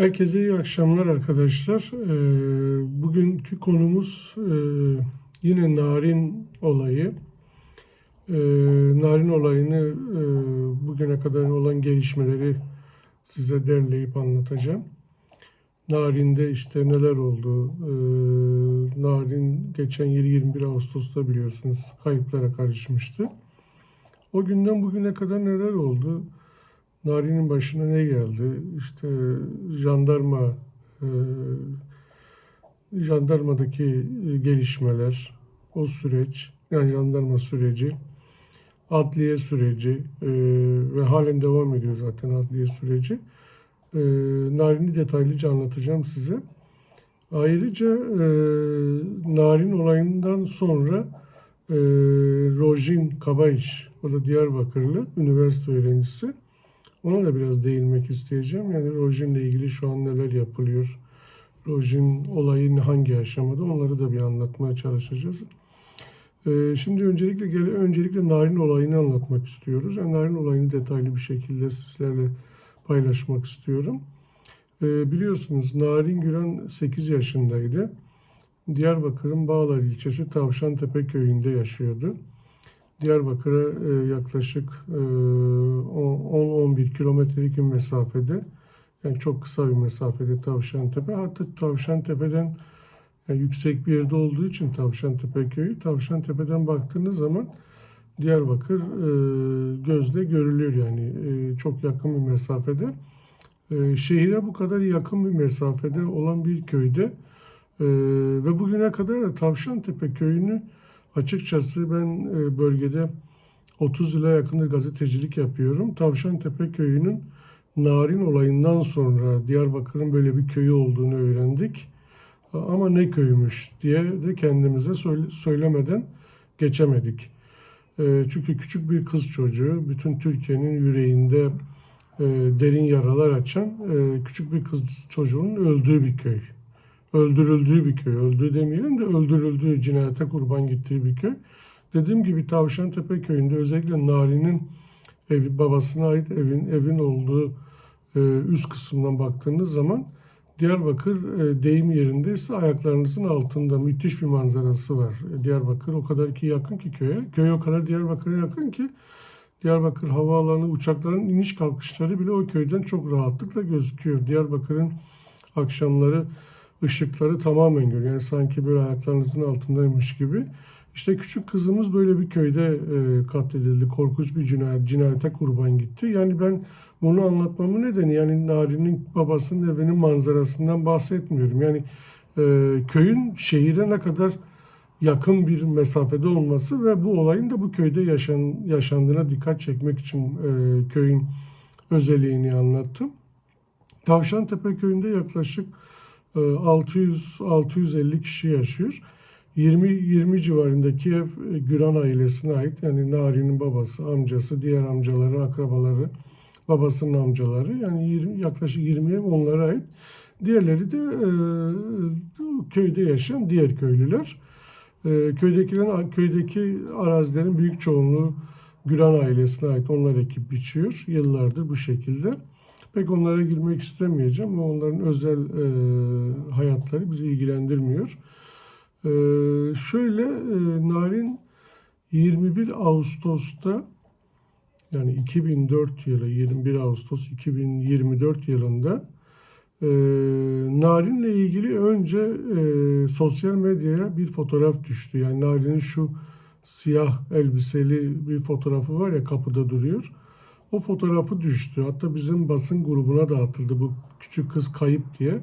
Herkese iyi akşamlar arkadaşlar. Ee, bugünkü konumuz e, yine narin olayı. Ee, narin olayını e, bugüne kadar olan gelişmeleri size derleyip anlatacağım. Narin'de işte neler oldu? Ee, Narin geçen yıl 21 Ağustos'ta biliyorsunuz kayıplara karışmıştı. O günden bugüne kadar neler oldu? Nari'nin başına ne geldi? İşte jandarma e, jandarmadaki gelişmeler, o süreç, yani jandarma süreci, adliye süreci e, ve halen devam ediyor zaten adliye süreci. E, Narin'i detaylıca anlatacağım size. Ayrıca e, Narin olayından sonra e, Rojin Kabayiş, o da Diyarbakırlı, üniversite öğrencisi. Ona da biraz değinmek isteyeceğim. Yani Rojin'le ilgili şu an neler yapılıyor? Rojin olayı hangi aşamada? Onları da bir anlatmaya çalışacağız. Ee, şimdi öncelikle gele, öncelikle Narin olayını anlatmak istiyoruz. Yani Narin olayını detaylı bir şekilde sizlerle paylaşmak istiyorum. Ee, biliyorsunuz Narin Güran 8 yaşındaydı. Diyarbakır'ın Bağlar ilçesi Tavşantepe köyünde yaşıyordu. Diyarbakır'a e, yaklaşık e, 10-11 kilometrelik bir mesafede. Yani çok kısa bir mesafede Tavşantepe. Hatta Tavşantepe'den yani yüksek bir yerde olduğu için Tavşantepe köyü. Tavşantepe'den baktığınız zaman Diyarbakır e, gözle görülüyor yani e, çok yakın bir mesafede. E, şehire bu kadar yakın bir mesafede olan bir köyde e, ve bugüne kadar da Tavşantepe köyünü Açıkçası ben e, bölgede 30 yıla yakındır gazetecilik yapıyorum. Tavşantepe köyünün Narin olayından sonra Diyarbakır'ın böyle bir köyü olduğunu öğrendik. Ama ne köymüş diye de kendimize söylemeden geçemedik. E, çünkü küçük bir kız çocuğu bütün Türkiye'nin yüreğinde e, derin yaralar açan küçük bir kız çocuğunun öldüğü bir köy öldürüldüğü bir köy. Öldüğü demeyelim de öldürüldüğü, cinayete kurban gittiği bir köy. Dediğim gibi Tavşantepe köyünde özellikle Nari'nin evi, babasına ait evin evin olduğu e, üst kısımdan baktığınız zaman Diyarbakır e, deyim yerinde ise ayaklarınızın altında müthiş bir manzarası var. E, Diyarbakır o kadar ki yakın ki köye. Köy o kadar Diyarbakır'a yakın ki Diyarbakır havaalanı uçakların iniş kalkışları bile o köyden çok rahatlıkla gözüküyor. Diyarbakır'ın akşamları ışıkları tamamen görüyor. Yani sanki böyle ayaklarınızın altındaymış gibi. İşte küçük kızımız böyle bir köyde e, katledildi. Korkunç bir cinayet, cinayete kurban gitti. Yani ben bunu anlatmamın nedeni yani Nari'nin babasının evinin manzarasından bahsetmiyorum. Yani e, köyün şehire ne kadar yakın bir mesafede olması ve bu olayın da bu köyde yaşan, yaşandığına dikkat çekmek için e, köyün özelliğini anlattım. Tavşantepe köyünde yaklaşık 600-650 ee, kişi yaşıyor. 20-20 civarındaki ev e, Güran ailesine ait. Yani Nari'nin babası, amcası, diğer amcaları, akrabaları, babasının amcaları. Yani 20, yaklaşık 20 ev onlara ait. Diğerleri de e, köyde yaşayan diğer köylüler. E, köydekilerin, köydeki arazilerin büyük çoğunluğu Güran ailesine ait. Onlar ekip biçiyor yıllardır bu şekilde. Pek onlara girmek istemeyeceğim. ama Onların özel e, hayatları bizi ilgilendirmiyor. E, şöyle e, Narin 21 Ağustos'ta yani 2004 yılı 21 Ağustos 2024 yılında e, Narin'le ilgili önce e, sosyal medyaya bir fotoğraf düştü. Yani Narin'in şu siyah elbiseli bir fotoğrafı var ya kapıda duruyor. O fotoğrafı düştü. Hatta bizim basın grubuna dağıtıldı bu küçük kız kayıp diye.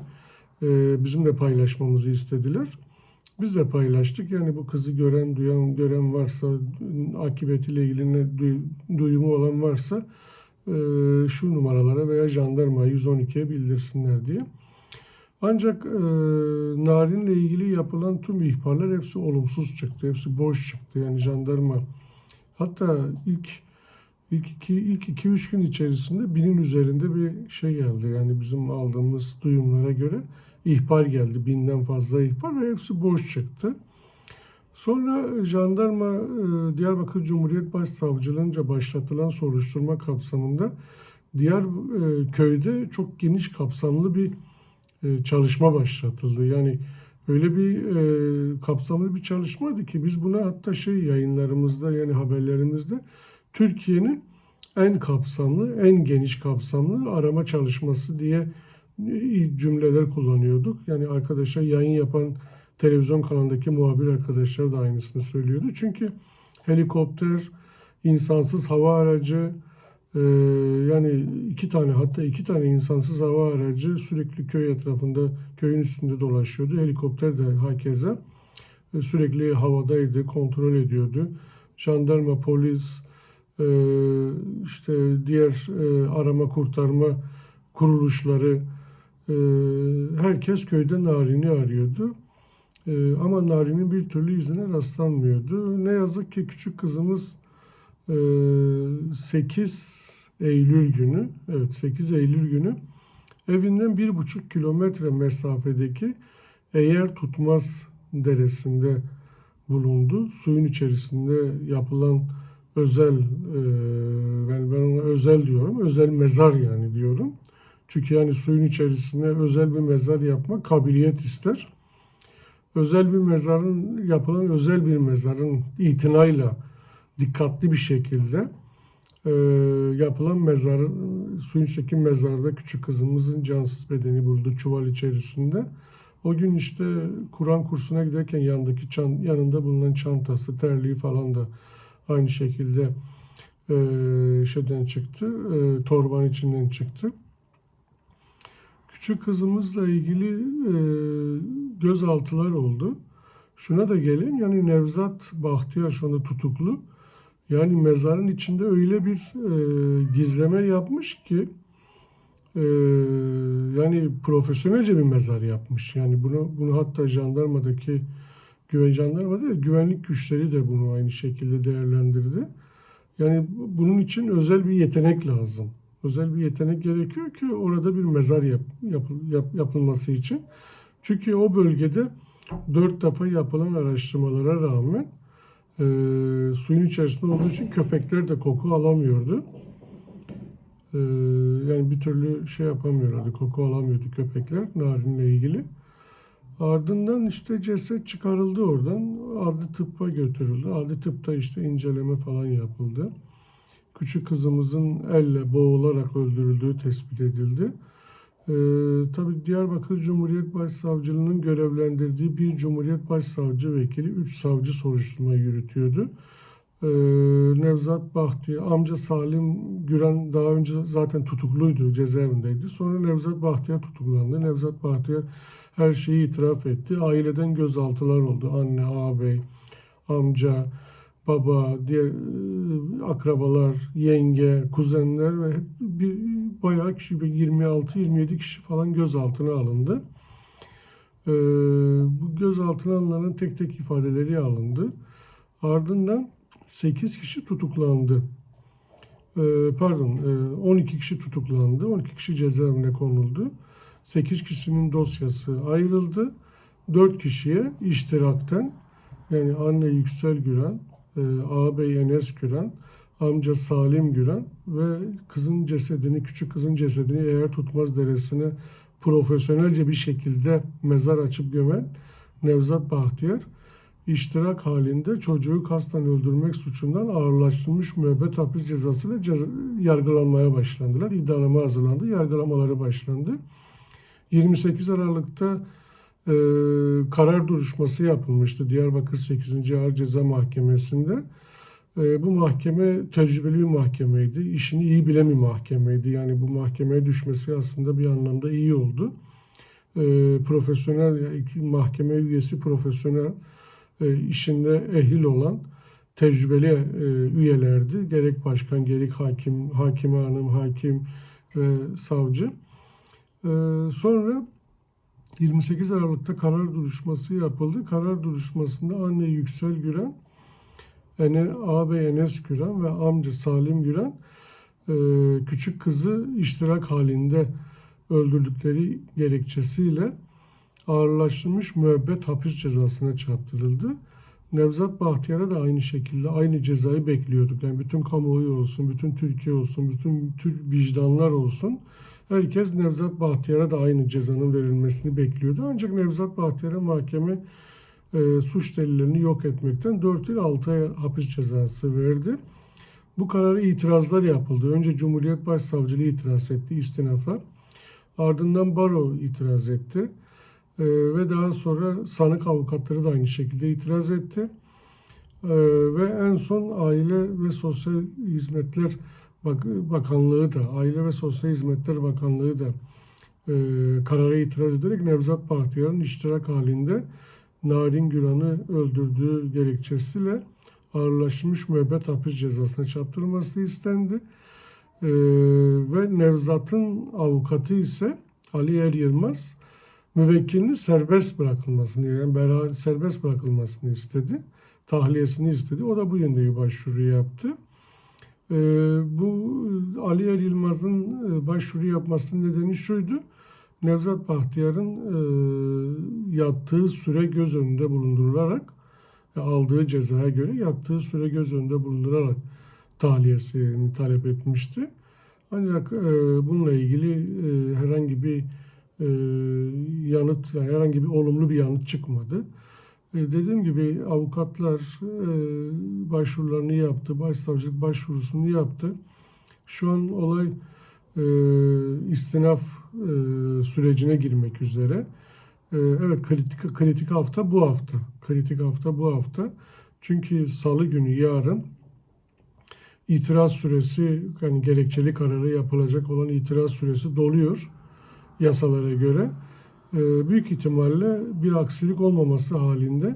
Ee, bizim de paylaşmamızı istediler. Biz de paylaştık. Yani bu kızı gören, duyan, gören varsa, akıbetiyle ilgili ne, duyumu olan varsa e, şu numaralara veya jandarma 112'ye bildirsinler diye. Ancak e, Narin'le ilgili yapılan tüm ihbarlar hepsi olumsuz çıktı. Hepsi boş çıktı. Yani jandarma hatta ilk İlk iki, ilk iki üç gün içerisinde binin üzerinde bir şey geldi. Yani bizim aldığımız duyumlara göre ihbar geldi. Binden fazla ihbar ve hepsi boş çıktı. Sonra jandarma e, Diyarbakır Cumhuriyet Başsavcılığınca başlatılan soruşturma kapsamında diğer e, köyde çok geniş kapsamlı bir e, çalışma başlatıldı. Yani öyle bir e, kapsamlı bir çalışmaydı ki biz buna hatta şey yayınlarımızda yani haberlerimizde Türkiye'nin en kapsamlı, en geniş kapsamlı arama çalışması diye cümleler kullanıyorduk. Yani arkadaşlar yayın yapan televizyon kanalındaki muhabir arkadaşlar da aynısını söylüyordu. Çünkü helikopter, insansız hava aracı, e, yani iki tane hatta iki tane insansız hava aracı sürekli köy etrafında, köyün üstünde dolaşıyordu. Helikopter de hakeza e, sürekli havadaydı, kontrol ediyordu. Jandarma, polis, işte diğer e, arama kurtarma kuruluşları, e, herkes köyde Narin'i arıyordu. E, ama Narin'in bir türlü izine rastlanmıyordu. Ne yazık ki küçük kızımız e, 8 Eylül günü, evet 8 Eylül günü evinden bir buçuk kilometre mesafedeki Eğer Tutmaz Deresi'nde bulundu. Suyun içerisinde yapılan özel, e, ben, ben ona özel diyorum, özel mezar yani diyorum. Çünkü yani suyun içerisine özel bir mezar yapmak kabiliyet ister. Özel bir mezarın, yapılan özel bir mezarın itinayla, dikkatli bir şekilde e, yapılan mezar, suyun içindeki mezarda küçük kızımızın cansız bedeni buldu çuval içerisinde. O gün işte Kur'an kursuna giderken yanındaki çan, yanında bulunan çantası, terliği falan da aynı şekilde e, şeyden çıktı, e, torbanın içinden çıktı. Küçük kızımızla ilgili e, gözaltılar oldu. Şuna da gelin yani Nevzat Bahtiyar şu anda tutuklu. Yani mezarın içinde öyle bir e, gizleme yapmış ki e, yani profesyonelce bir mezar yapmış. Yani bunu bunu hatta jandarmadaki güven jandarma değil, güvenlik güçleri de bunu aynı şekilde değerlendirdi. Yani bunun için özel bir yetenek lazım. Özel bir yetenek gerekiyor ki orada bir mezar yap, yap, yap, yapılması için. Çünkü o bölgede dört defa yapılan araştırmalara rağmen e, suyun içerisinde olduğu için köpekler de koku alamıyordu. E, yani bir türlü şey yapamıyorlardı, koku alamıyordu köpekler narinle ilgili. Ardından işte ceset çıkarıldı oradan. Adli tıbba götürüldü. Adli tıpta işte inceleme falan yapıldı. Küçük kızımızın elle boğularak öldürüldüğü tespit edildi. Ee, tabii Diyarbakır Cumhuriyet Başsavcılığı'nın görevlendirdiği bir Cumhuriyet Başsavcı vekili, üç savcı soruşturma yürütüyordu. Ee, Nevzat Bahtiyar, amca Salim Güren daha önce zaten tutukluydu, cezaevindeydi. Sonra Nevzat Bahtiyar tutuklandı. Nevzat Bahtiyar her şeyi itiraf etti. Aileden gözaltılar oldu. Anne, ağabey, amca, baba, diğer e, akrabalar, yenge, kuzenler ve bir bayağı kişi 26-27 kişi falan gözaltına alındı. Ee, bu gözaltına alınanın tek tek ifadeleri alındı. Ardından 8 kişi tutuklandı. Ee, pardon, e, 12 kişi tutuklandı. 12 kişi cezaevine konuldu. 8 kişinin dosyası ayrıldı. 4 kişiye iştirakten yani anne Yüksel Güren, e, ağabey Enes Güren, amca Salim Güren ve kızın cesedini, küçük kızın cesedini eğer tutmaz deresine profesyonelce bir şekilde mezar açıp gömen Nevzat Bahtiyar iştirak halinde çocuğu kasten öldürmek suçundan ağırlaştırılmış müebbet hapis cezasıyla ceza, yargılanmaya başlandılar. İddianame hazırlandı, yargılamaları başlandı. 28 Aralık'ta e, karar duruşması yapılmıştı Diyarbakır 8. Ağır Ceza Mahkemesi'nde. E, bu mahkeme tecrübeli bir mahkemeydi. İşini iyi bilen bir mahkemeydi. Yani bu mahkemeye düşmesi aslında bir anlamda iyi oldu. E, profesyonel, yani mahkeme üyesi profesyonel, e, işinde ehil olan tecrübeli e, üyelerdi. Gerek başkan, gerek hakim, hakime hanım, hakim ve savcı. E, sonra 28 Aralık'ta karar duruşması yapıldı. Karar duruşmasında anne Yüksel Güren, Ene, ağabey Enes Güren ve amca Salim Güren e, küçük kızı iştirak halinde öldürdükleri gerekçesiyle ağırlaştırılmış müebbet hapis cezasına çarptırıldı. Nevzat Bahtiyar'a da aynı şekilde aynı cezayı bekliyorduk. Yani bütün kamuoyu olsun, bütün Türkiye olsun, bütün Türk vicdanlar olsun. Herkes Nevzat Bahtiyar'a da aynı cezanın verilmesini bekliyordu. Ancak Nevzat Bahtiyar'a mahkeme e, suç delillerini yok etmekten 4 yıl 6 ay hapis cezası verdi. Bu karara itirazlar yapıldı. Önce Cumhuriyet Başsavcılığı itiraz etti istinafa. Ardından baro itiraz etti. Ee, ve daha sonra sanık avukatları da aynı şekilde itiraz etti. Ee, ve en son Aile ve Sosyal Hizmetler Bakanlığı da, Aile ve Sosyal Hizmetler Bakanlığı da e, karara itiraz ederek Nevzat Bahtiyar'ın iştirak halinde Narin Güran'ı öldürdüğü gerekçesiyle ağırlaşmış müebbet hapis cezasına çarptırılması istendi. Ee, ve Nevzat'ın avukatı ise Ali Er Yılmaz müvekkilinin serbest bırakılmasını yani bera, serbest bırakılmasını istedi. Tahliyesini istedi. O da bu yönde bir başvuru yaptı. Ee, bu Ali Er Yılmaz'ın e, başvuru yapmasının nedeni şuydu. Nevzat Bahtiyar'ın e, yattığı süre göz önünde bulundurularak ve aldığı cezaya göre yattığı süre göz önünde bulundurarak tahliyesini talep etmişti. Ancak e, bununla ilgili e, herhangi bir e, yanıt, yani herhangi bir olumlu bir yanıt çıkmadı. E, dediğim gibi avukatlar e, başvurularını yaptı, başsavcılık başvurusunu yaptı. Şu an olay e, istinaf sürecine girmek üzere. Evet kritik kritik hafta bu hafta. Kritik hafta bu hafta. Çünkü salı günü yarın itiraz süresi yani gerekçeli kararı yapılacak olan itiraz süresi doluyor yasalara göre. E, büyük ihtimalle bir aksilik olmaması halinde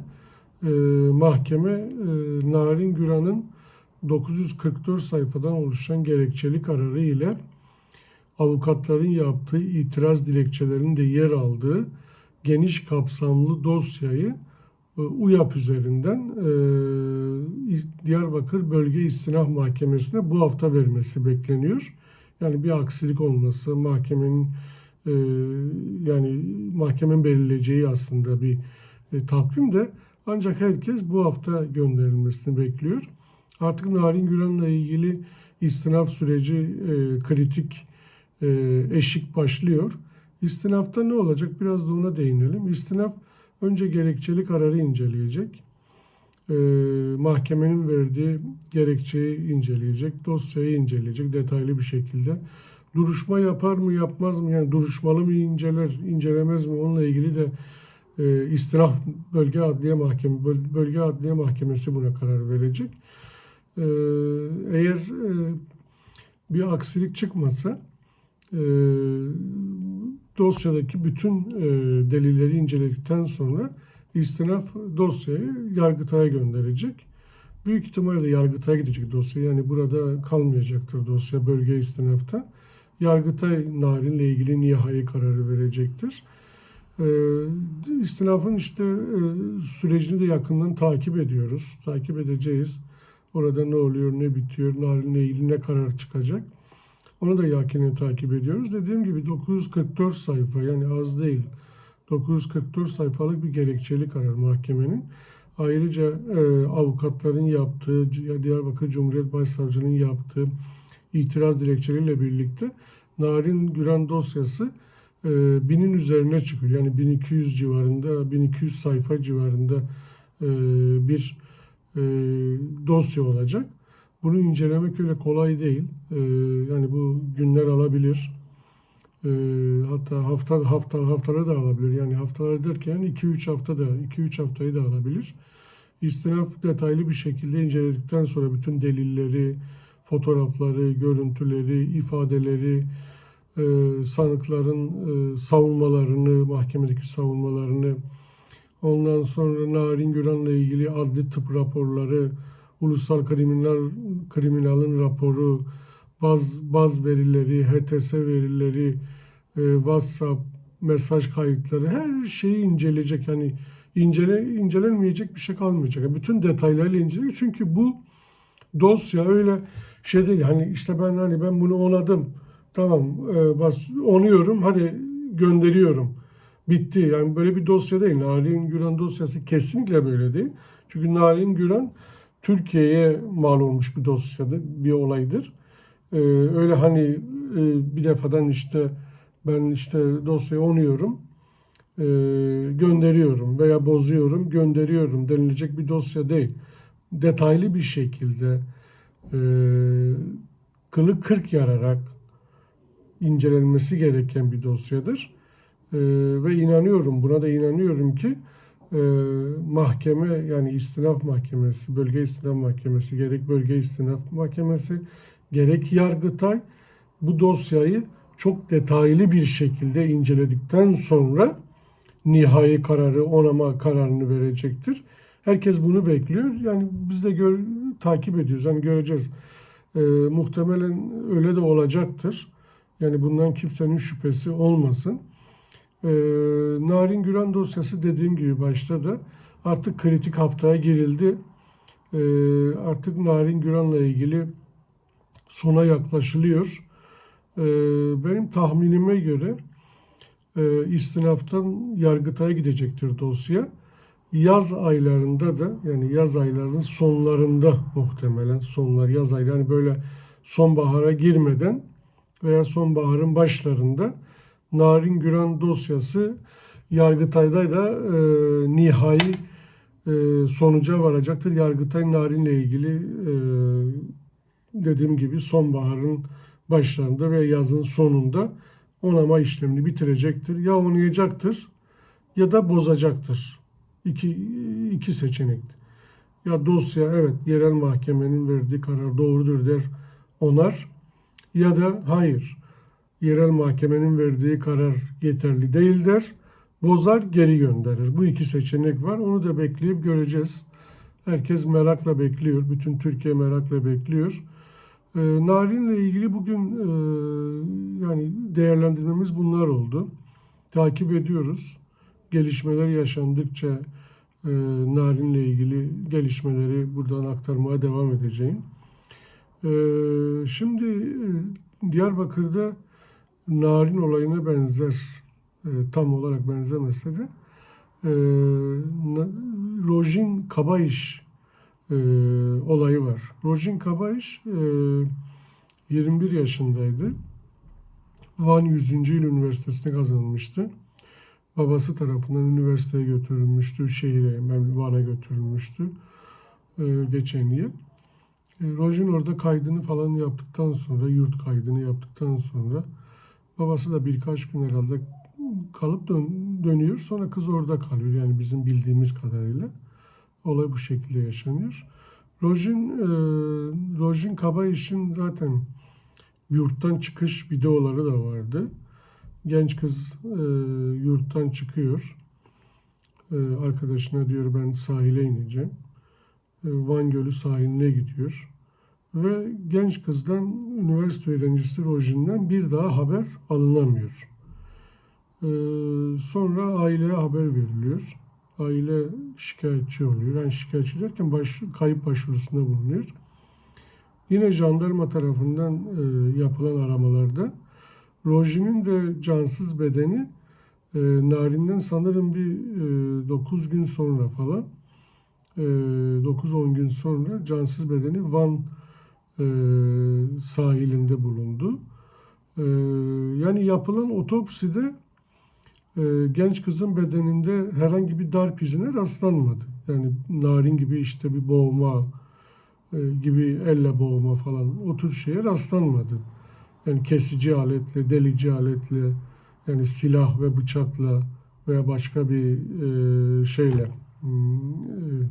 e, mahkeme e, Narin Güran'ın 944 sayfadan oluşan gerekçeli kararı ile avukatların yaptığı itiraz dilekçelerinin de yer aldığı geniş kapsamlı dosyayı e, UYAP üzerinden Diyarbakır Bölge İstinaf Mahkemesi'ne bu hafta vermesi bekleniyor. Yani bir aksilik olması, mahkemenin e, yani mahkemenin belirleyeceği aslında bir e, takvim de ancak herkes bu hafta gönderilmesini bekliyor. Artık Narin Güran'la ilgili istinaf süreci e, kritik e, eşik başlıyor. İstinafta ne olacak? Biraz da ona değinelim. İstinaf önce gerekçeli kararı inceleyecek. E, mahkemenin verdiği gerekçeyi inceleyecek, dosyayı inceleyecek detaylı bir şekilde. Duruşma yapar mı, yapmaz mı? Yani duruşmalı mı inceler, incelemez mi? Onunla ilgili de e, istinaf bölge adliye mahkeme böl- bölge adliye mahkemesi buna karar verecek. E, eğer e, bir aksilik çıkmasa e, dosyadaki bütün e, delilleri inceledikten sonra istinaf dosyayı Yargıtay'a gönderecek. Büyük ihtimalle Yargıtay'a gidecek dosya. Yani burada kalmayacaktır dosya bölge istinafta. Yargıtay Narin'le ilgili nihai kararı verecektir. E, istinafın işte e, sürecini de yakından takip ediyoruz. Takip edeceğiz. Orada ne oluyor, ne bitiyor, Narin'le ilgili ne karar çıkacak. Onu da yakinen takip ediyoruz. Dediğim gibi 944 sayfa yani az değil. 944 sayfalık bir gerekçeli karar mahkemenin. Ayrıca e, avukatların yaptığı, Diyarbakır Cumhuriyet Başsavcılığı'nın yaptığı itiraz dilekçeleriyle birlikte Narin Güran dosyası e, binin üzerine çıkıyor. Yani 1200 civarında, 1200 sayfa civarında e, bir e, dosya olacak. Bunu incelemek öyle kolay değil. Ee, yani bu günler alabilir. Ee, hatta hafta hafta haftaları da alabilir. Yani haftalar derken 2-3 hafta da 2-3 haftayı da alabilir. İstinaf detaylı bir şekilde inceledikten sonra bütün delilleri, fotoğrafları, görüntüleri, ifadeleri, e, sanıkların e, savunmalarını, mahkemedeki savunmalarını, ondan sonra Narin Güran'la ilgili adli tıp raporları, Ulusal Kriminal Kriminal'ın raporu, baz, baz verileri, HTS verileri, e, WhatsApp mesaj kayıtları her şeyi inceleyecek. Yani incele, incelenmeyecek bir şey kalmayacak. Yani bütün detaylarıyla inceleyecek. Çünkü bu dosya öyle şey değil. Hani işte ben hani ben bunu onadım. Tamam e, bas onuyorum hadi gönderiyorum. Bitti. Yani böyle bir dosya değil. Narin Güran dosyası kesinlikle böyle değil. Çünkü Narin Güran Türkiye'ye mal olmuş bir dosyadır, bir olaydır. Ee, öyle hani e, bir defadan işte ben işte dosyayı onuyorum, e, gönderiyorum veya bozuyorum, gönderiyorum denilecek bir dosya değil. Detaylı bir şekilde e, kılı kırk yararak incelenmesi gereken bir dosyadır. Ee, ve inanıyorum, buna da inanıyorum ki e, mahkeme yani istinaf mahkemesi, bölge istinaf mahkemesi, gerek bölge istinaf mahkemesi, gerek Yargıtay bu dosyayı çok detaylı bir şekilde inceledikten sonra nihai kararı, onama kararını verecektir. Herkes bunu bekliyor. Yani biz de gör, takip ediyoruz. Hani göreceğiz. Ee, muhtemelen öyle de olacaktır. Yani bundan kimsenin şüphesi olmasın. Ee, Narin Güran dosyası dediğim gibi başta da artık kritik haftaya girildi. Ee, artık Narin Güran'la ilgili sona yaklaşılıyor. Ee, benim tahminime göre e, istinaftan Yargıtay'a gidecektir dosya. Yaz aylarında da yani yaz aylarının sonlarında muhtemelen sonlar yaz ayları yani böyle sonbahara girmeden veya sonbaharın başlarında Narin Güran dosyası Yargıtay'da da e, nihai e, sonuca varacaktır. Yargıtay Narin'le ilgili e, dediğim gibi sonbaharın başlarında ve yazın sonunda onama işlemini bitirecektir. Ya onayacaktır ya da bozacaktır. İki, iki seçenek. Ya dosya evet yerel mahkemenin verdiği karar doğrudur der onar ya da hayır yerel mahkemenin verdiği karar yeterli değil der bozar geri gönderir. Bu iki seçenek var. Onu da bekleyip göreceğiz. Herkes merakla bekliyor. Bütün Türkiye merakla bekliyor. Ee, Narin'le ilgili bugün e, yani değerlendirmemiz bunlar oldu. Takip ediyoruz. Gelişmeler yaşandıkça e, Narin'le ilgili gelişmeleri buradan aktarmaya devam edeceğim. Ee, şimdi e, Diyarbakır'da Narin olayına benzer, e, tam olarak benzemese de e, Rojin Kabayiş e, olayı var. Rojin Kabayiş e, 21 yaşındaydı. Van 100. Yıl Üniversitesi'ni kazanmıştı. Babası tarafından üniversiteye götürülmüştü. Şehire, Van'a götürülmüştü e, geçen yıl. E, Rojin orada kaydını falan yaptıktan sonra, yurt kaydını yaptıktan sonra babası da birkaç gün herhalde kalıp dön- dönüyor. Sonra kız orada kalıyor. Yani bizim bildiğimiz kadarıyla. Olay bu şekilde yaşanıyor. Rojin, e, Rojin Kabayiş'in zaten yurttan çıkış videoları da vardı. Genç kız e, yurttan çıkıyor. E, arkadaşına diyor ben sahile ineceğim. E, Van Gölü sahiline gidiyor. Ve genç kızdan üniversite öğrencisi Rojin'den bir daha haber alınamıyor. Ee, sonra aileye haber veriliyor. Aile şikayetçi oluyor. Yani şikayetçi derken baş, kayıp başvurusunda bulunuyor. Yine jandarma tarafından e, yapılan aramalarda Rojin'in de cansız bedeni e, Narin'den sanırım bir e, 9 gün sonra falan e, 9-10 gün sonra cansız bedeni Van e, sahilinde bulundu. E, yani yapılan otopside e, genç kızın bedeninde herhangi bir darp izine rastlanmadı. Yani narin gibi işte bir boğma e, gibi elle boğma falan o tür şeye rastlanmadı. Yani kesici aletle, delici aletle yani silah ve bıçakla veya başka bir e, şeyle hmm, e,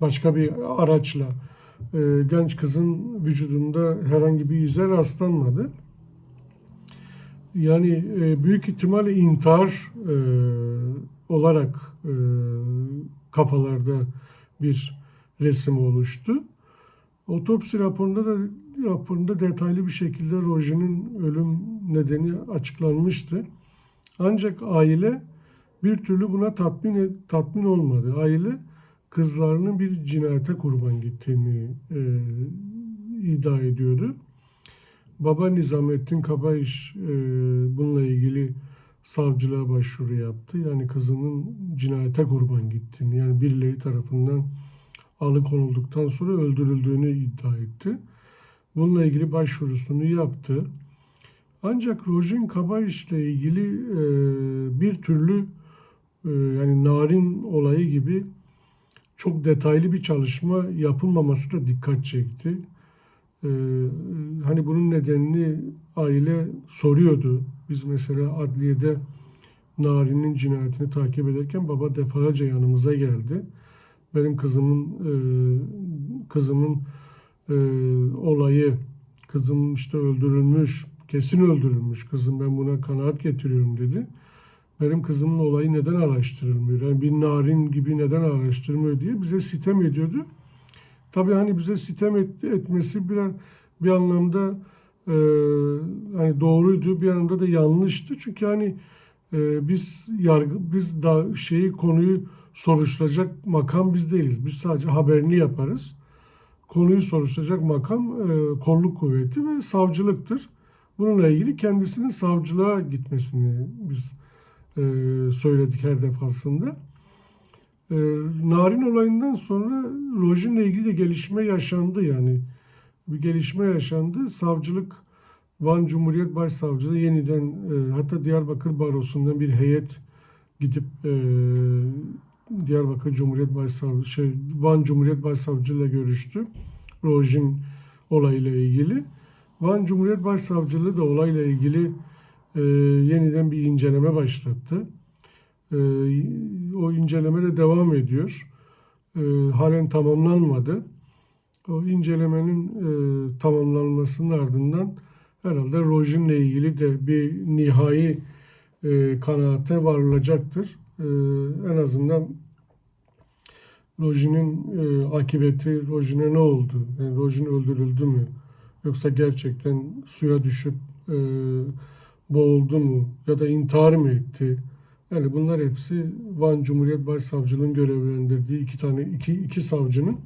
başka bir araçla e, genç kızın vücudunda herhangi bir ize rastlanmadı. Yani e, büyük ihtimalle intihar e, olarak e, kafalarda bir resim oluştu. Otopsi raporunda da raporunda detaylı bir şekilde Rojer'in ölüm nedeni açıklanmıştı. Ancak aile bir türlü buna tatmin tatmin olmadı. Aile kızlarının bir cinayete kurban gittiğini e, iddia ediyordu. Baba Nizamettin Kabayiş e, bununla ilgili savcılığa başvuru yaptı. Yani kızının cinayete kurban gittiğini, yani birileri tarafından alıkonulduktan sonra öldürüldüğünü iddia etti. Bununla ilgili başvurusunu yaptı. Ancak Rojin Kabayiş ile ilgili e, bir türlü e, yani narin olayı gibi çok detaylı bir çalışma yapılmaması da dikkat çekti. E, hani bunun nedenini aile soruyordu. Biz mesela adliyede Nari'nin cinayetini takip ederken baba defalarca yanımıza geldi. Benim kızımın e, kızımın e, olayı, kızım işte öldürülmüş, kesin öldürülmüş kızım ben buna kanaat getiriyorum dedi. Benim kızımın olayı neden araştırılmıyor? Yani bir narin gibi neden araştırmıyor diye bize sitem ediyordu. Tabii hani bize sitem et- etmesi biraz bir anlamda e, hani doğruydu, bir anlamda da yanlıştı. Çünkü hani e, biz yargı biz da şeyi konuyu soruşturacak makam biz değiliz. Biz sadece haberini yaparız. Konuyu soruşturacak makam e, kolluk kuvveti ve savcılıktır. Bununla ilgili kendisinin savcılığa gitmesini biz e, söyledik her defasında. E, Narin olayından sonra Rojin'le ilgili de gelişme yaşandı yani. Bir gelişme yaşandı. Savcılık Van Cumhuriyet Başsavcılığı yeniden e, hatta Diyarbakır Barosu'ndan bir heyet gidip e, Diyarbakır Cumhuriyet Başsavcılığı şey Van Cumhuriyet Başsavcılığıyla görüştü. Rojin olayıyla ilgili. Van Cumhuriyet Başsavcılığı da olayla ilgili e, yeniden bir inceleme başlattı. E, o inceleme de devam ediyor. E, halen tamamlanmadı. O incelemenin e, tamamlanmasının ardından herhalde Rojin'le ilgili de bir nihai e, kanaate varılacaktır. E, en azından Rojin'in e, akıbeti, Rojin'e ne oldu? Yani Rojin öldürüldü mü? Yoksa gerçekten suya düşüp e, boğuldu mu? Ya da intihar mı etti? Yani bunlar hepsi Van Cumhuriyet Başsavcılığı'nın görevlendirdiği iki tane iki, iki savcının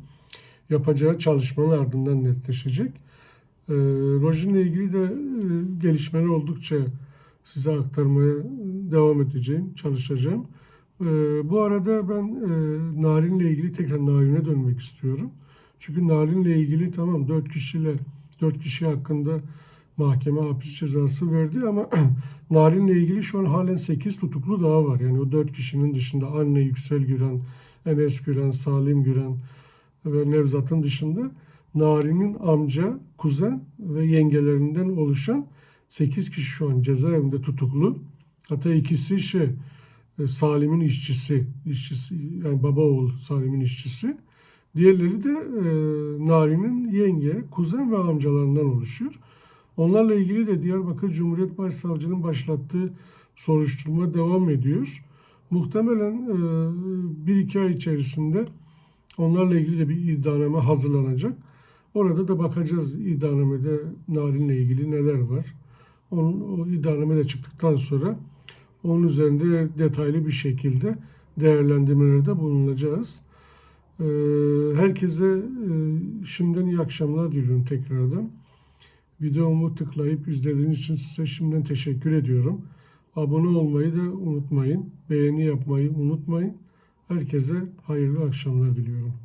yapacağı çalışmanın ardından netleşecek. E, Rojin'le ilgili de e, gelişmeler oldukça size aktarmaya devam edeceğim, çalışacağım. E, bu arada ben e, Narin'le ilgili tekrar Narin'e dönmek istiyorum. Çünkü Narin'le ilgili tamam 4 kişiyle 4 kişi hakkında mahkeme hapis cezası verdi ama Narin'le ilgili şu an halen 8 tutuklu daha var. Yani o 4 kişinin dışında anne Yüksel Güren, Enes Güren, Salim Güren ve Nevzat'ın dışında Narin'in amca, kuzen ve yengelerinden oluşan 8 kişi şu an cezaevinde tutuklu. Hatta ikisi şey Salim'in işçisi, işçisi yani baba oğul Salim'in işçisi. Diğerleri de e, Nari'nin yenge, kuzen ve amcalarından oluşuyor. Onlarla ilgili de Diyarbakır Cumhuriyet Başsavcılığı'nın başlattığı soruşturma devam ediyor. Muhtemelen e, bir iki ay içerisinde onlarla ilgili de bir iddianame hazırlanacak. Orada da bakacağız iddianamede Narin'le ilgili neler var. Onun, o iddianame de çıktıktan sonra onun üzerinde detaylı bir şekilde değerlendirmelerde bulunacağız. Ee, Herkese e, şimdiden iyi akşamlar diliyorum tekrardan. Videomu tıklayıp izlediğiniz için size şimdiden teşekkür ediyorum. Abone olmayı da unutmayın. Beğeni yapmayı unutmayın. Herkese hayırlı akşamlar diliyorum.